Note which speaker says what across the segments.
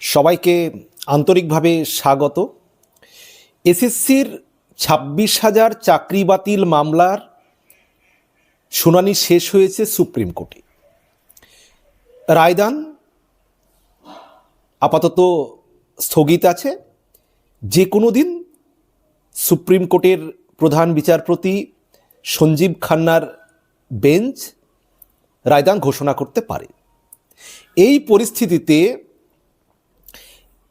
Speaker 1: সবাইকে আন্তরিকভাবে স্বাগত। এসএসসির ছাব্বিশ হাজার চাকরি বাতিল মামলার শুনানি শেষ হয়েছে সুপ্রিম কোর্টে। রায়দান আপাতত স্থগিত আছে। যে কোনো দিন সুপ্রিম কোর্টের প্রধান বিচারপতি সঞ্জীব খান্নার বেঞ্চ রায়দান ঘোষণা করতে পারে। এই পরিস্থিতিতে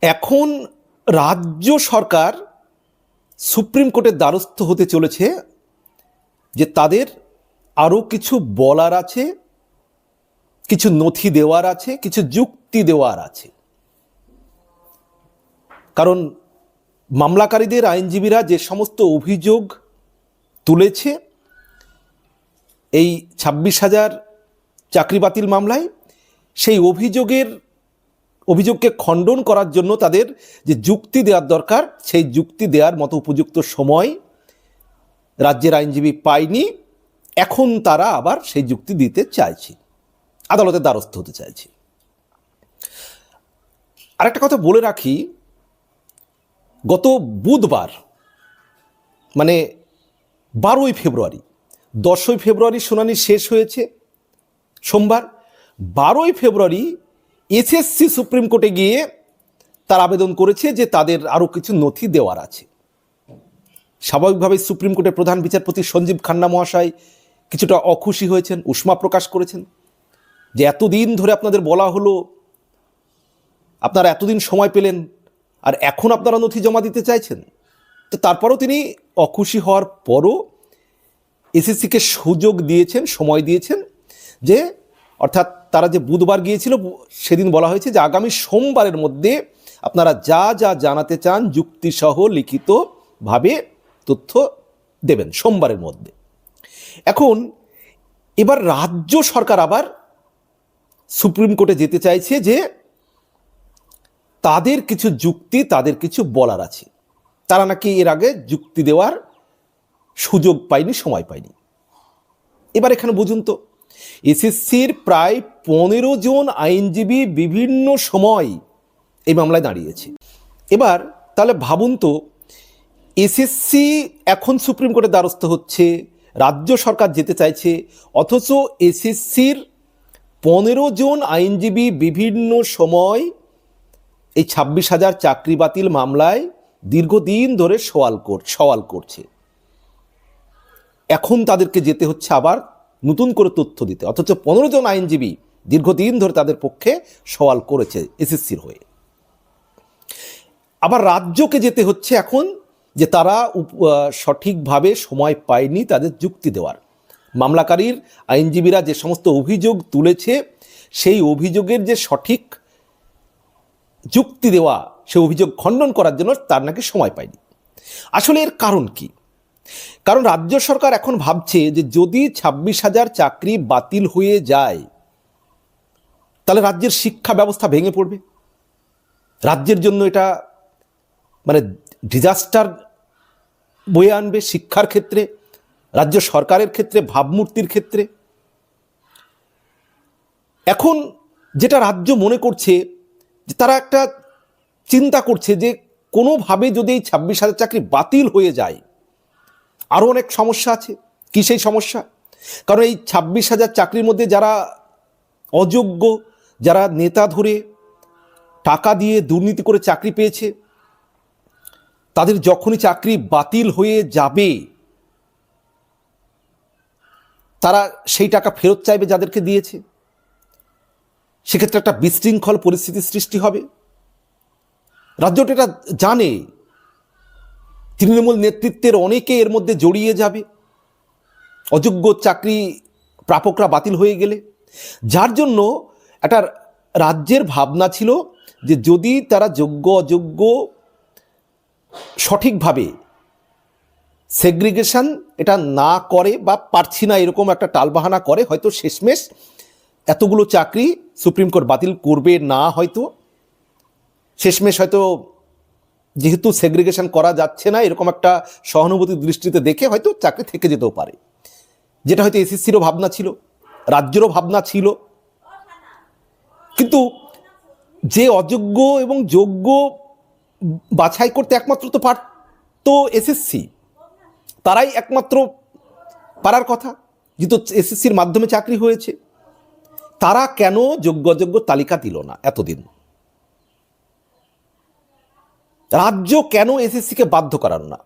Speaker 1: এখন রাজ্য সরকার সুপ্রিম কোর্টের দ্বারস্থ হতে চলেছে যে তাদের আরও কিছু বলার আছে, কিছু নথি দেওয়ার আছে, কিছু যুক্তি দেওয়ার আছে। কারণ মামলাকারীদের আইনজীবীরা যে সমস্ত অভিযোগ তুলেছে, এই ছাব্বিশ হাজার চাকরি বাতিল মামলায়, সেই অভিযোগের অভিযোগকে খণ্ডন করার জন্য তাদের যে যুক্তি দেওয়ার দরকার, সেই যুক্তি দেওয়ার মতো উপযুক্ত সময় রাজ্যের আইনজীবী পায়নি। এখন তারা আবার সেই যুক্তি দিতে চাইছে। আদালতের দ্বারস্থ হতে চাইছে। আরেকটা কথা বলে রাখি, গত বুধবার মানে বারোই ফেব্রুয়ারি, দশই ফেব্রুয়ারি শুনানি শেষ হয়েছে। সোমবার, বারোই ফেব্রুয়ারি এসএসসি সুপ্রিম কোর্টে গিয়ে তার আবেদন করেছে যে তাদের আরও কিছু নথি দেওয়ার আছে। স্বাভাবিকভাবে সুপ্রিম কোর্টের প্রধান বিচারপতি সঞ্জীব খান্না মহাশয় কিছুটা অখুশি হয়েছেন, উষ্মা প্রকাশ করেছেন যে এতদিন ধরে আপনাদের বলা হলো, আপনারা এতদিন সময় পেলেন আর এখন আপনারা নথি জমা দিতে চাইছেন। তো তারপরও তিনি অখুশি হওয়ার পরও এসএসসিকে সুযোগ দিয়েছেন, সময় দিয়েছেন যে অর্থাৎ তারা যে বুধবার গিয়েছিল, সেদিন বলা হয়েছে যে আগামী সোমবারের মধ্যে আপনারা যা যা জানাতে চান, যুক্তিসহ লিখিতভাবে তথ্য দেবেন সোমবারের মধ্যে। এখন এবার রাজ্য সরকার আবার সুপ্রিম কোর্টে যেতে চাইছে যে তাদের কিছু যুক্তি, তাদের কিছু বলার আছে। তারা নাকি এর আগে যুক্তি দেওয়ার সুযোগ পায়নি, সময় পায়নি। এবার এখানে বুঝুন তো। এসএসসির প্রায় পনেরো জন আইনজীবী বিভিন্ন সময় এই মামলায় দাঁড়িয়েছে। এবার তাহলে ভাবুন তো, এসএসসি এখন সুপ্রিম কোর্টের দ্বারস্থ হচ্ছে, রাজ্য সরকার যেতে চাইছে, অথচ এসএসসির পনেরো জন আইনজীবী বিভিন্ন সময় এই ছাব্বিশ হাজার চাকরি বাতিল মামলায় দীর্ঘদিন ধরে সওয়াল কর, সওয়াল করছে। এখন তাদেরকে যেতে হচ্ছে আবার নতুন করে তথ্য দিতে। অথচ পনেরো জন আইনজীবী দীর্ঘদিন ধরে তাদের পক্ষে সওয়াল করেছে এসএসসির হয়ে। আবার রাজ্যকে যেতে হচ্ছে এখন যে তারা সঠিকভাবে সময় পায়নি তাদের যুক্তি দেওয়ার। মামলাকারীর আইনজীবীরা যে সমস্ত অভিযোগ তুলেছে, সেই অভিযোগের যে সঠিক যুক্তি দেওয়া, সে অভিযোগ খণ্ডন করার জন্য তার নাকি সময় পায়নি। আসলে এর কারণ কি? কারণ রাজ্য সরকার এখন ভাবছে যে যদি ছাব্বিশ হাজার চাকরি বাতিল হয়ে যায়, তাহলে রাজ্যের শিক্ষা ব্যবস্থা ভেঙে পড়বে। রাজ্যের জন্য এটা মানে ডিজাস্টার বয়ে আনবে শিক্ষার ক্ষেত্রে, রাজ্য সরকারের ক্ষেত্রে, ভাবমূর্তির ক্ষেত্রে। এখন যেটা রাজ্য মনে করছে, যে তারা একটা চিন্তা করছে যে কোনোভাবে যদি এই ছাব্বিশ হাজার চাকরি বাতিল হয়ে যায় আরও অনেক সমস্যা আছে। কী সেই সমস্যা? কারণ এই ছাব্বিশ হাজার চাকরির মধ্যে যারা অযোগ্য, যারা নেতা ধরে টাকা দিয়ে দুর্নীতি করে চাকরি পেয়েছে, তাদের যখনই চাকরি বাতিল হয়ে যাবে, তারা সেই টাকা ফেরত চাইবে যাদেরকে দিয়েছে। সেক্ষেত্রে একটা বিশৃঙ্খল পরিস্থিতির সৃষ্টি হবে। রাজ্যটা এটা জানে তৃণমূল নেতৃত্বের অনেকে এর মধ্যে জড়িয়ে যাবে। অযোগ্য চাকরি প্রাপকরা বাতিল হয়ে গেলে। যার জন্য একটা রাজ্যের ভাবনা ছিল যে যদি তারা যোগ্য, অযোগ্য সঠিকভাবে সেগ্রিগেশন এটা না করে বা পারছি না এরকম একটা টালবাহানা করে, হয়তো শেষমেশ এতগুলো চাকরি সুপ্রিম কোর্ট বাতিল করবে না হয়তো। শেষমেশ হয়তো যেহেতু সেগ্রিগেশন করা যাচ্ছে না, এরকম একটা সহানুভূতির দৃষ্টিতে দেখে হয়তো চাকরি থেকে যেতেও পারে। যেটা হয়তো এসএসসিরও ভাবনা ছিল, রাজ্যেরও ভাবনা ছিল। কিন্তু যে অযোগ্য এবং যোগ্য বাছাই করতে একমাত্র তো পারত এসএসসি। তারাই একমাত্র পারার কথা, যেহেতু এসএসসির মাধ্যমে চাকরি হয়েছে। তারা কেন যোগ্য অযোগ্য তালিকা দিল না এতদিন? রাজ্য কেন এসএসসিকে বাধ্য করার না?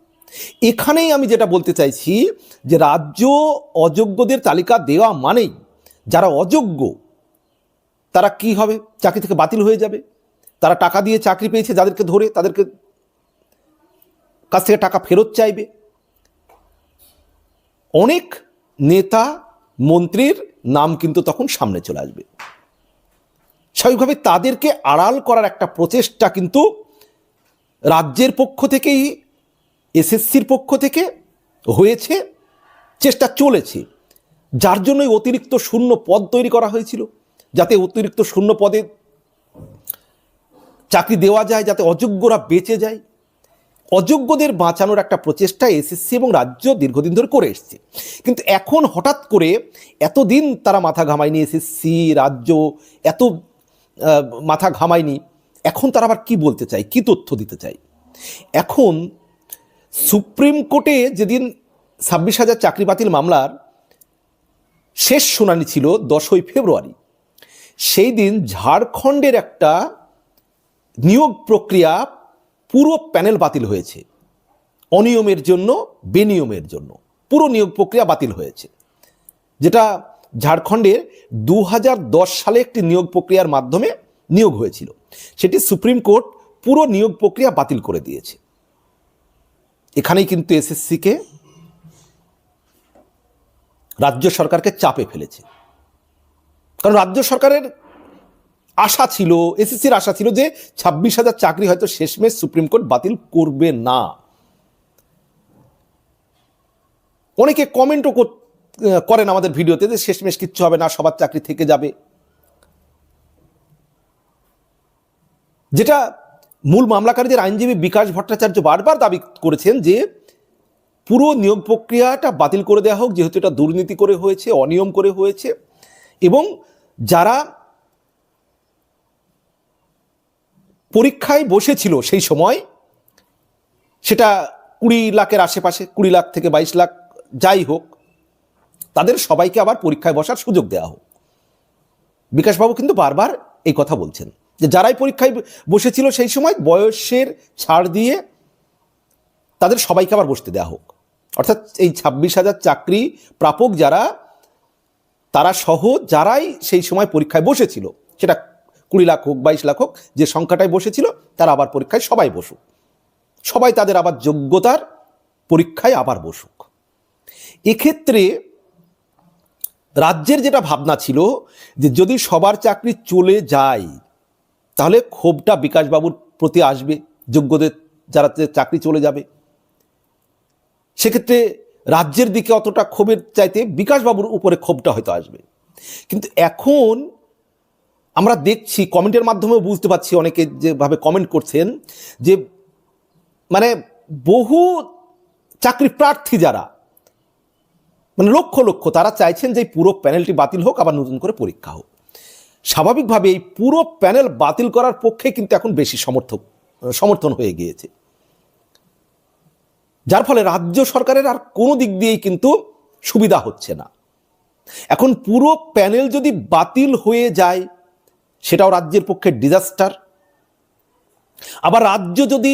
Speaker 1: এখানেই আমি যেটা বলতে চাইছি যে, রাজ্য অযোগ্যদের তালিকা দেওয়া মানেই যারা অযোগ্য, তারা কি হবে? চাকরি থেকে বাতিল হয়ে যাবে। তারা টাকা দিয়ে চাকরি পেয়েছে যাদেরকে ধরে, তাদেরকে কাছ থেকে টাকা ফেরত চাইবে। অনেক নেতা, মন্ত্রীর নাম কিন্তু তখন সামনে চলে আসবে। স্বাভাবিকভাবে তাদেরকে আড়াল করার একটা প্রচেষ্টা কিন্তু রাজ্যের পক্ষ থেকেই, এসএসসির পক্ষ থেকে হয়েছে, চেষ্টা চলেছে। যার জন্যই অতিরিক্ত শূন্য পদ তৈরি করা হয়েছিল, যাতে অতিরিক্ত শূন্য পদে চাকরি দেওয়া যায়, যাতে অযোগ্যরা বেঁচে যায়। অযোগ্যদের বাঁচানোর একটা প্রচেষ্টা এসএসসি এবং রাজ্য দীর্ঘদিন ধরে করে এসছে। কিন্তু এখন হঠাৎ করে এতদিন তারা মাথা ঘামায়নি এসএসসি, রাজ্য, এত মাথা ঘামায়নি। এখন তারা আবার কি বলতে চায়? কি তথ্য দিতে চায়? এখন সুপ্রিম কোর্টে যেদিন ছাব্বিশ হাজার চাকরি বাতিল মামলার শেষ শুনানি ছিল দশই ফেব্রুয়ারি, সেই দিন ঝাড়খণ্ডের একটা নিয়োগ প্রক্রিয়া পুরো প্যানেল বাতিল হয়েছে। অনিয়মের জন্য, বেনিয়মের জন্য পুরো নিয়োগ প্রক্রিয়া বাতিল হয়েছে। যেটা ঝাড়খণ্ডের দু হাজার দশ সালে একটি নিয়োগ প্রক্রিয়ার মাধ্যমে নিয়োগ হয়েছিল। সেটি সুপ্রিম কোর্ট পুরো নিয়োগ প্রক্রিয়া বাতিল করে দিয়েছে। এখানেই কিন্তু এসএসসিকে রাজ্য সরকারকে চাপে ফেলেছে। কারণ রাজ্য সরকারের আশা ছিল, এসএসসির আশা ছিল যে ছাব্বিশ হাজার চাকরি হয়তো শেষমেশ সুপ্রিম কোর্ট বাতিল করবে না। অনেকে কমেন্টও করেন আমাদের ভিডিওতে যে শেষমেশ কিচ্ছু হবে না, সবার চাকরি থেকে যাবে। যেটা মূল মামলাকারীদের আইনজীবী বিকাশ ভট্টাচার্য বারবার দাবি করেছেন যে পুরো নিয়োগ প্রক্রিয়াটা বাতিল করে দেওয়া হোক, যেহেতু এটা দুর্নীতি করে হয়েছে, অনিয়ম করে হয়েছে, এবং যারা পরীক্ষায় বসেছিল সেই সময়, সেটা কুড়ি লাখের আশেপাশে, কুড়ি লাখ থেকে বাইশ লাখ যাই হোক, তাদের সবাইকে আবার পরীক্ষায় বসার সুযোগ দেওয়া হোক। বিকাশবাবু কিন্তু বারবার এই কথা বলছেন। যে যারাই পরীক্ষায় বসেছিল সেই সময় বয়সের ছাড় দিয়ে তাদের সবাইকে আবার বসতে দেওয়া হোক। অর্থাৎ এই ছাব্বিশ হাজার চাকরি প্রাপক যারা, তারা সহ যারাই সেই সময় পরীক্ষায় বসেছিল, সেটা কুড়ি লাখ হোক, বাইশ লাখ হোক, যে সংখ্যাটায় বসেছিল, তারা আবার পরীক্ষায় সবাই বসুক। সবাই তাদের আবার যোগ্যতার পরীক্ষায় আবার বসুক। এক্ষেত্রে রাজ্যের যেটা ভাবনা ছিল যে যদি সবার চাকরি চলে যায় তাহলে ক্ষোভটা বিকাশবাবুর প্রতি আসবে, যোগ্যদের যারা চাকরি চলে যাবে। সেক্ষেত্রে রাজ্যের দিকে অতটা ক্ষোভের চাইতে বিকাশবাবুর উপরে ক্ষোভটা হয়তো আসবে। কিন্তু এখন আমরা দেখছি, কমেন্টের মাধ্যমেও বুঝতে পারছি অনেকে যেভাবে কমেন্ট করছেন যে মানে বহু চাকরি প্রার্থী যারা মানে লক্ষ লক্ষ, তারা চাইছেন যে পুরো প্যানেলটি বাতিল হোক, আবার নতুন করে পরীক্ষা হোক। স্বাভাবিকভাবে এই পুরো প্যানেল বাতিল করার পক্ষে কিন্তু এখন বেশি সমর্থক, সমর্থন হয়ে গিয়েছে। যার ফলে রাজ্য সরকারের আর কোনো দিক দিয়েই কিন্তু সুবিধা হচ্ছে না। এখন পুরো প্যানেল যদি বাতিল হয়ে যায়, সেটাও রাজ্যের পক্ষে ডিজাস্টার। আবার রাজ্য যদি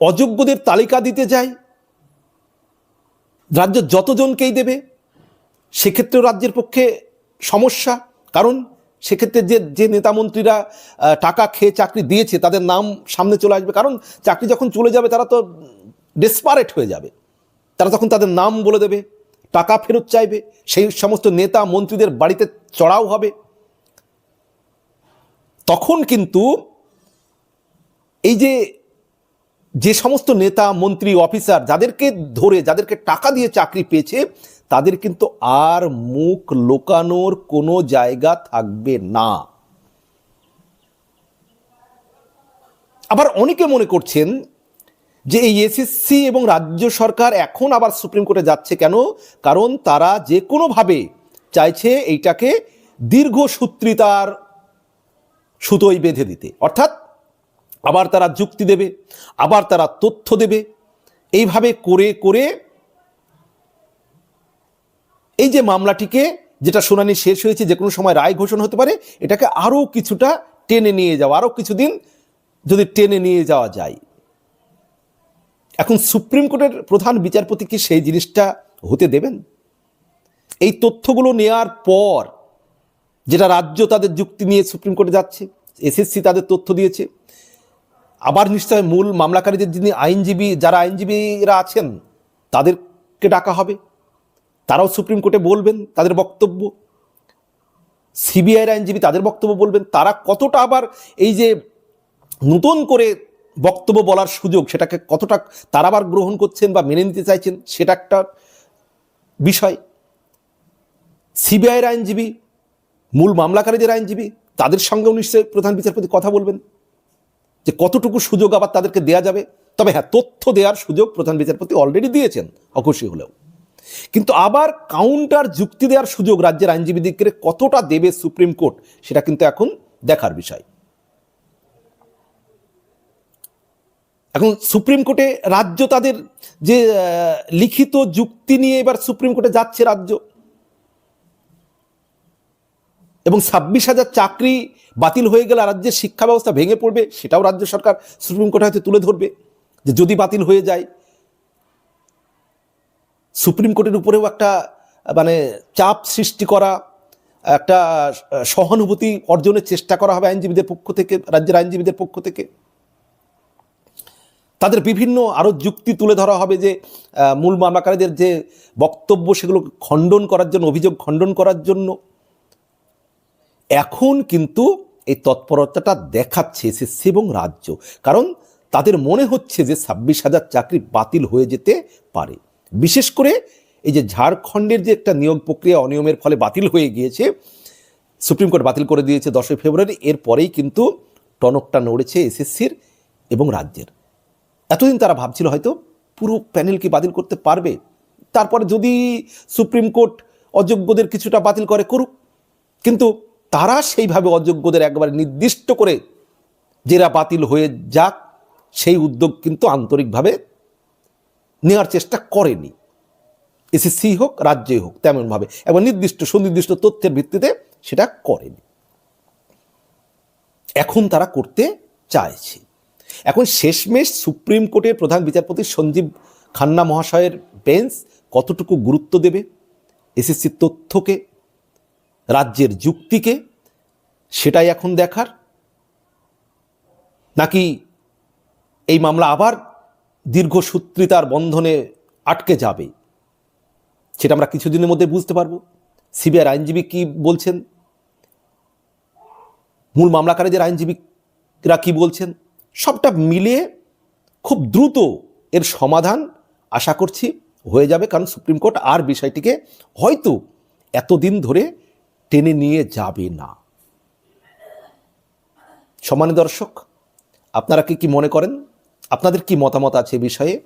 Speaker 1: অযোগ্যদের তালিকা দিতে যায়, রাজ্য যতজনকেই দেবে, সেক্ষেত্রেও রাজ্যের পক্ষে সমস্যা। কারণ সেক্ষেত্রে যে যে নেতামন্ত্রীরা টাকা খেয়ে চাকরি দিয়েছে, তাদের নাম সামনে চলে আসবে। কারণ চাকরি যখন চলে যাবে, তারা তো ডেসপারেট হয়ে যাবে। তারা তখন তাদের নাম বলে দেবে, টাকা ফেরত চাইবে, সেই সমস্ত নেতা মন্ত্রীদের বাড়িতে চড়াও হবে। তখন কিন্তু এই যে যে সমস্ত নেতা, মন্ত্রী, অফিসার যাদেরকে ধরে, যাদেরকে টাকা দিয়ে চাকরি পেয়েছে, তাদের কিন্তু আর মুখ লোকানোর কোনো জায়গা থাকবে না। আবার অনেকে মনে করছেন যে এই এসএসসি এবং রাজ্য সরকার এখন আবার সুপ্রিম কোর্টে যাচ্ছে কেন? কারণ তারা যে কোনোভাবে চাইছে এইটাকে দীর্ঘসূত্রিতার সুতোই বেঁধে দিতে। অর্থাৎ আবার তারা যুক্তি দেবে, আবার তারা তথ্য দেবে। এইভাবে করে করে এই যে মামলাটিকে, যেটা শুনানি শেষ হয়েছে, যে কোনো সময় রায় ঘোষণা হতে পারে, এটাকে আরও কিছুটা টেনে নিয়ে যাওয়া, আরও কিছুদিন যদি টেনে নিয়ে যাওয়া যায়। এখন সুপ্রিম কোর্টের প্রধান বিচারপতি কি সেই জিনিসটা হতে দেবেন? এই তথ্যগুলো নেয়ার পর যেটা রাজ্য তাদের যুক্তি নিয়ে সুপ্রিম কোর্টে যাচ্ছে, এসএসসি তাদের তথ্য দিয়েছে আবার নিশ্চয় মূল মামলাকারীদের যিনি আইনজীবী, যারা আইনজীবীরা আছেন, তাদেরকে ডাকা হবে। তারাও সুপ্রিম কোর্টে বলবেন তাদের বক্তব্য। সিবিআইয়ের আইনজীবী তাদের বক্তব্য বলবেন। তারা কতটা আবার এই যে নতুন করে বক্তব্য বলার সুযোগ, সেটাকে কতটা তারা আবার গ্রহণ করছেন বা মেনে নিতে চাইছেন, সেটা একটা বিষয়। সিবিআইয়ের আইনজীবী, মূল মামলাকারীদের আইনজীবী, তাদের সঙ্গেও নিশ্চয়ই প্রধান বিচারপতি কথা বলবেন। যে কতটুকু সুযোগ আবার তাদেরকে দেয়া যাবে? তবে হ্যাঁ তথ্য দেওয়ার সুযোগ প্রধান বিচারপতি অলরেডি দিয়েছেন, অখুশি হলেও। কিন্তু আবার কাউন্টার যুক্তি দেওয়ার সুযোগ রাজ্যের আইনজীবীদেরকে কতটা দেবে সুপ্রিম কোর্ট, সেটা কিন্তু এখন দেখার বিষয়। এখন সুপ্রিম কোর্টে রাজ্য তাদের যে লিখিত যুক্তি নিয়ে এবার সুপ্রিম কোর্টে যাচ্ছে রাজ্য। এবং ছাব্বিশ হাজার চাকরি বাতিল হয়ে গেলে রাজ্যের শিক্ষা ব্যবস্থা ভেঙে পড়বে, সেটাও রাজ্য সরকার সুপ্রিম কোর্টে হয়তো তুলে ধরবে, যে যদি বাতিল হয়ে যায়, সুপ্রিম কোর্টের উপরেও একটা মানে চাপ সৃষ্টি করা, একটা সহানুভূতি অর্জনের চেষ্টা করা হবে আইনজীবীদের পক্ষ থেকে, রাজ্যের আইনজীবীদের পক্ষ থেকে। তাদের বিভিন্ন আরও যুক্তি তুলে ধরা হবে যে মূল মামলাকারীদের যে বক্তব্য, সেগুলো খণ্ডন করার জন্য, অভিযোগ খণ্ডন করার জন্য এখন কিন্তু এই তৎপরতাটা দেখাচ্ছে এসএসসি এবং রাজ্য। কারণ তাদের মনে হচ্ছে যে ছাব্বিশ হাজার চাকরি বাতিল হয়ে যেতে পারে। বিশেষ করে এই যে ঝাড়খণ্ডের যে একটা নিয়োগ প্রক্রিয়া অনিয়মের ফলে বাতিল হয়ে গিয়েছে, সুপ্রিম কোর্ট বাতিল করে দিয়েছে দশই ফেব্রুয়ারি, এরপরেই কিন্তু টনকটা নড়েছে এসএসসির এবং রাজ্যের। এতদিন তারা ভাবছিল হয়তো পুরো প্যানেল কি বাতিল করতে পারবে? তারপরে যদি সুপ্রিম কোর্ট অযোগ্যদের কিছুটা বাতিল করে করুক। কিন্তু তারা সেইভাবে অযোগ্যদের একবারে নির্দিষ্ট করে যেরা বাতিল হয়ে যাক, সেই উদ্যোগ কিন্তু আন্তরিকভাবে নেওয়ার চেষ্টা করেনি। এসএসসি হোক রাজ্যই হোক, তেমনভাবে এবং নির্দিষ্ট, সুনির্দিষ্ট তথ্যের ভিত্তিতে সেটা করেনি। এখন তারা করতে চাইছে। এখন শেষমেশ সুপ্রিম কোর্টের প্রধান বিচারপতি সঞ্জীব খান্না মহাশয়ের বেঞ্চ কতটুকু গুরুত্ব দেবে? এসএসসির তথ্যকে রাজ্যের যুক্তিকে সেটাই এখন দেখার। নাকি এই মামলা আবার দীর্ঘসূত্রিতার বন্ধনে আটকে যাবে, সেটা আমরা কিছুদিনের মধ্যে বুঝতে পারব। সিবিআই আইনজীবী কি বলছেন? মূল মামলাকারীদের আইনজীবীরা কি বলছেন? সবটা মিলিয়ে খুব দ্রুত এর সমাধান আশা করছি হয়ে যাবে, কারণ সুপ্রিম কোর্ট আর বিষয়টিকে হয়তো এতদিন ধরে টেনে নিয়ে যাবে না। সমানে দর্শক, আপনারা কি কি মনে করেন? আপনাদের কি মতামত আছে এ বিষয়ে?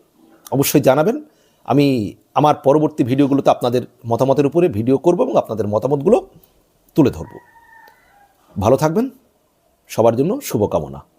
Speaker 1: অবশ্যই জানাবেন। আমি আমার পরবর্তী ভিডিওগুলোতে আপনাদের মতামতের উপরে ভিডিও করব এবং আপনাদের মতামতগুলো তুলে ধরব। ভালো থাকবেন। সবার জন্য শুভকামনা।